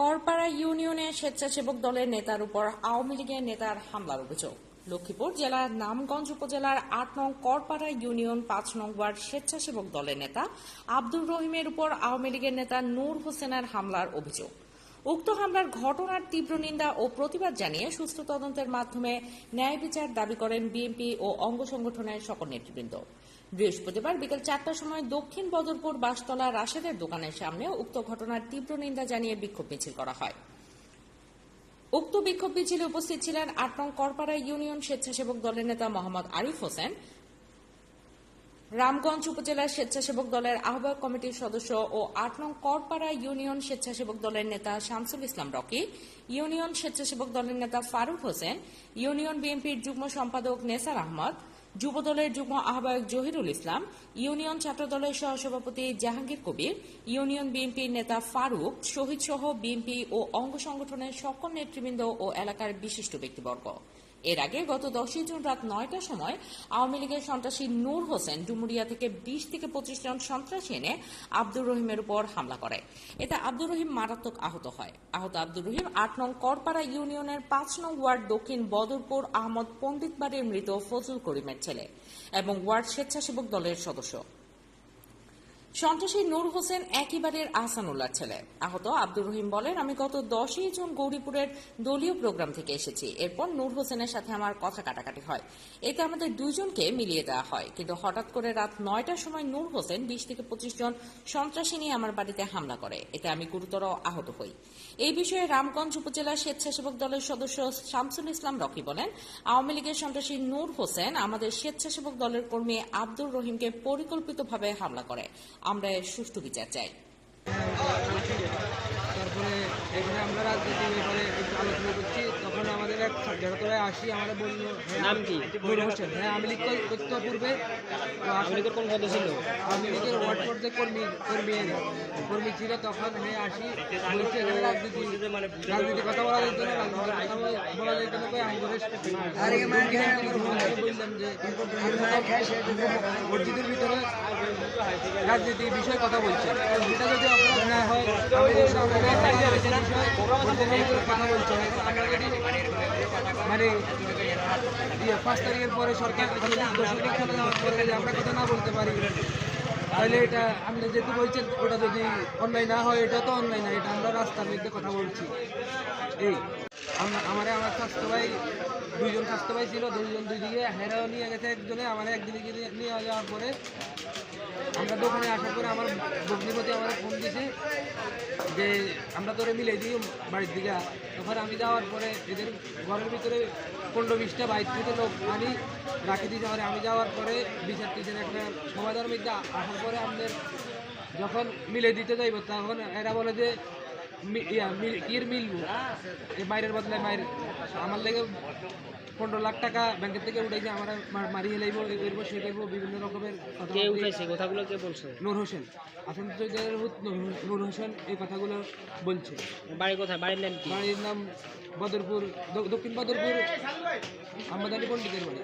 করপাড়া ইউনিয়নে স্বেচ্ছাসেবক দলের নেতার উপর আওয়ামী লীগের নেতার হামলার অভিযোগ। লক্ষ্মীপুর জেলার নামগঞ্জ উপজেলার আট নং করপাড়া ইউনিয়ন পাঁচ নং ওয়ার্ড স্বেচ্ছাসেবক দলের নেতা আব্দুর রহিমের উপর আওয়ামী লীগের নেতা নূর হোসেনের হামলার অভিযোগ। উক্ত হামলার ঘটনার তীব্র নিন্দা ও প্রতিবাদ জানিয়ে সুস্থ তদন্তের মাধ্যমে ন্যায় বিচার দাবি করেন বিএনপি ও অঙ্গ সংগঠনের সকল নেতৃবৃন্দ। বৃহস্পতিবার বিকেল চারটার সময় দক্ষিণ বদরপুর বাসতলা রাশেদের দোকানের সামনে উক্ত ঘটনার তীব্র নিন্দা জানিয়ে বিক্ষোভ মিছিল করা হয়। উক্ত বিক্ষোভ মিছিলে উপস্থিত ছিলেন আট নং করপাড়া ইউনিয়ন স্বেচ্ছাসেবক দলের নেতা মোহাম্মদ আরিফ হোসেন রামগঞ্জ উপজেলার স্বেচ্ছাসেবক দলের আহ্বায়ক কমিটির সদস্য ও আট নং করপাড়া ইউনিয়ন স্বেচ্ছাসেবক দলের নেতা শামসুল ইসলাম রকি, ইউনিয়ন স্বেচ্ছাসেবক দলের নেতা ফারুক হোসেন, ইউনিয়ন বিএনপির যুগ্ম সম্পাদক নেসার আহমদ যুব দলের যুগ্ম আহ্বায়ক জহিরুল ইসলাম, ইউনিয়ন ছাত্র দলের সহসভাপতি জাহাঙ্গীর কবির, ইউনিয়ন বিএনপির নেতা ফারুক শহীদ সহ বিএনপি ও অঙ্গ সংগঠনের সকল নেতৃবৃন্দ ও এলাকার বিশিষ্ট ব্যক্তিবর্গ। এর আগে গত দশই জুন রাত নয়টার সময় আওয়ামী লীগের সন্ত্রাসী নূর হোসেন ডুমুরিয়া থেকে বিশ থেকে পঁচিশ জন সন্ত্রাসী এনে আব্দুর রহিমের উপর হামলা করে। এতে আব্দুর রহিম মারাত্মক আহত হয়। আহত আব্দুর রহিম আট নং করপাড়া ইউনিয়নের পাঁচ নং ওয়ার্ড দক্ষিণ বদরপুর আহমদ পণ্ডিত বাড়ির মৃত ফজল করিমের ছেলে এবং ওয়ার্ড স্বেচ্ছাসেবক দলের সদস্য। সন্ত্রাসী নূর হোসেন একই বাড়ির আহসানুল্লাহ ছেলে। আহত আব্দুর রহিম বলেন, আমি গত দশই জুন গৌরীপুরের দলীয় প্রোগ্রাম থেকে এসেছি। এরপর নূর হোসেনের সাথে আমার কথা কাটাকাটি হয়। এতে আমাদের দুইজনকে মিলিয়ে দেওয়া হয়। কিন্তু হঠাৎ করে রাত নয়টার সময় নূর হোসেন বিশ থেকে পঁচিশ জন সন্ত্রাসী নিয়ে আমার বাড়িতে হামলা করে। এতে আমি গুরুতর আহত হই। এই বিষয়ে রামগঞ্জ উপজেলা স্বেচ্ছাসেবক দলের সদস্য শামসুল ইসলাম রকি বলেন, আওয়ামী লীগের সন্ত্রাসী নূর হোসেন আমাদের স্বেচ্ছাসেবক দলের কর্মী আব্দুর রহিমকে পরিকল্পিতভাবে হামলা করে। আমরা সুস্থ সুষ্ঠু বিচার চাই। তারপরে এখানে আমরা রাজনীতি ব্যাপারে একটু আলোচনা করছি। তখন আমাদের এক জায়গায় আসি আমাদের বলল হ্যাঁ, নাম কি? নূর হোসেন হ্যাঁ আমি লিখ করতে পূর্বে তো কোন পদে ছিল? আমি লীগের ওয়ার্ড পর্যায়ে কর্মী কর্মী কর্মী ছিল তখন হ্যাঁ আসি। বলছি এখানে রাজনীতি রাজনীতি কথা বলা যেত না রাজনীতি কথা বলা- যেত না কই আমি করে বললাম যে মসজিদের ভিতরে রাজনীতি বিষয়ে কথা বলছে। এটা যদি অপরাধ না হয়। মানে ইয়ে, পাঁচ তারিখের পরে সরকার আমরা কথা না বলতে পারি তাহলে এটা আপনি যেহেতু বলছেন ওটা যদি অনলাইন না হয় এটা তো অনলাইন না এটা আমরা রাস্তার মধ্যে কথা বলছি। এই আমারে আমার স্বাস্থ্য ভাই দুইজন স্বাস্থ্য ভাই ছিল, দুইজন দুই দিকে হেরাও নিয়ে গেছে একজনে, আমার একদিকে নিয়ে- যাওয়ার পরে আমরা দোকানে আসার পরে আমার ভগ্নিপতি আমার ফোন দিছে যে, আমরা তোরে মিলে দিই বাড়ির দিকে। তখন আমি যাওয়ার পরে এদের ঘরের ভিতরে পনেরো বিশটা বাইক থেকে লোক আনি রাখি দিতে পারে। আমি যাওয়ার পরে বিচার টিচার একটা সমাধার মধ্যে আসার পরে আমাদের যখন মিলে দিতে যাইব, তখন এরা বলে যে মি- ইয়া মিল- এই মায়ের বদলে মায়ের আমার লেগে পনেরো লাখ টাকা ব্যাংকের থেকে উঠাইছে আমার মারিয়ে লাইব এরপর সে লাইব বিভিন্ন রকমের কে কথাগুলো কে বলছে? নূর হোসেন। চৌধুরীর ভূত নূর- নূর হোসেন এই কথাগুলো বলছে। বাড়ি কোথায় বাড়ির নাম বাড়ির নাম বদরপুর দক্ষিণ বদরপুর আমাদানি পণ্ডিতের বাড়ি।